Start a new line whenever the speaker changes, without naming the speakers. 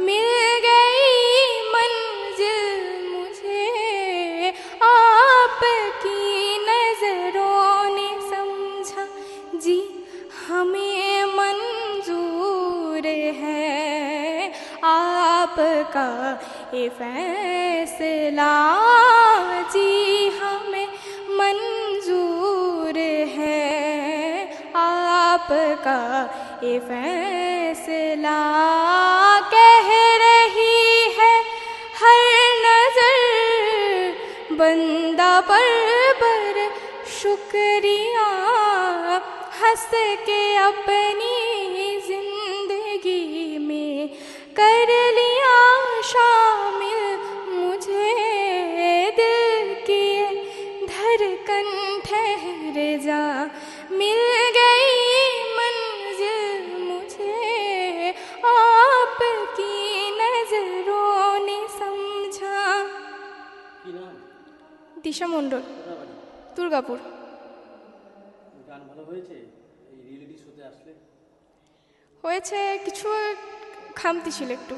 मिल गई मंजिल मुझे। आपकी नज़रों ने समझा, जी, हमें मंजूर है। आपका ये फैसला, जी, हमें मंजूर है। आपका ये फैसला। बंदा पर बर शुक्रिया, हंस के अपनी ज़िंदगी में कर लिया शामिल मुझे। दिल की धड़कन ठहर जा, मिल गई मंजिल मुझे। आपकी नज़रों ने समझा।
নাম
মণ্ডল দুর্গাপুর।
গান ভালো হয়েছে? এই রিয়েলিটি শোতে আসলে?
হয়েছে কিছু খামতি ছিল একটু।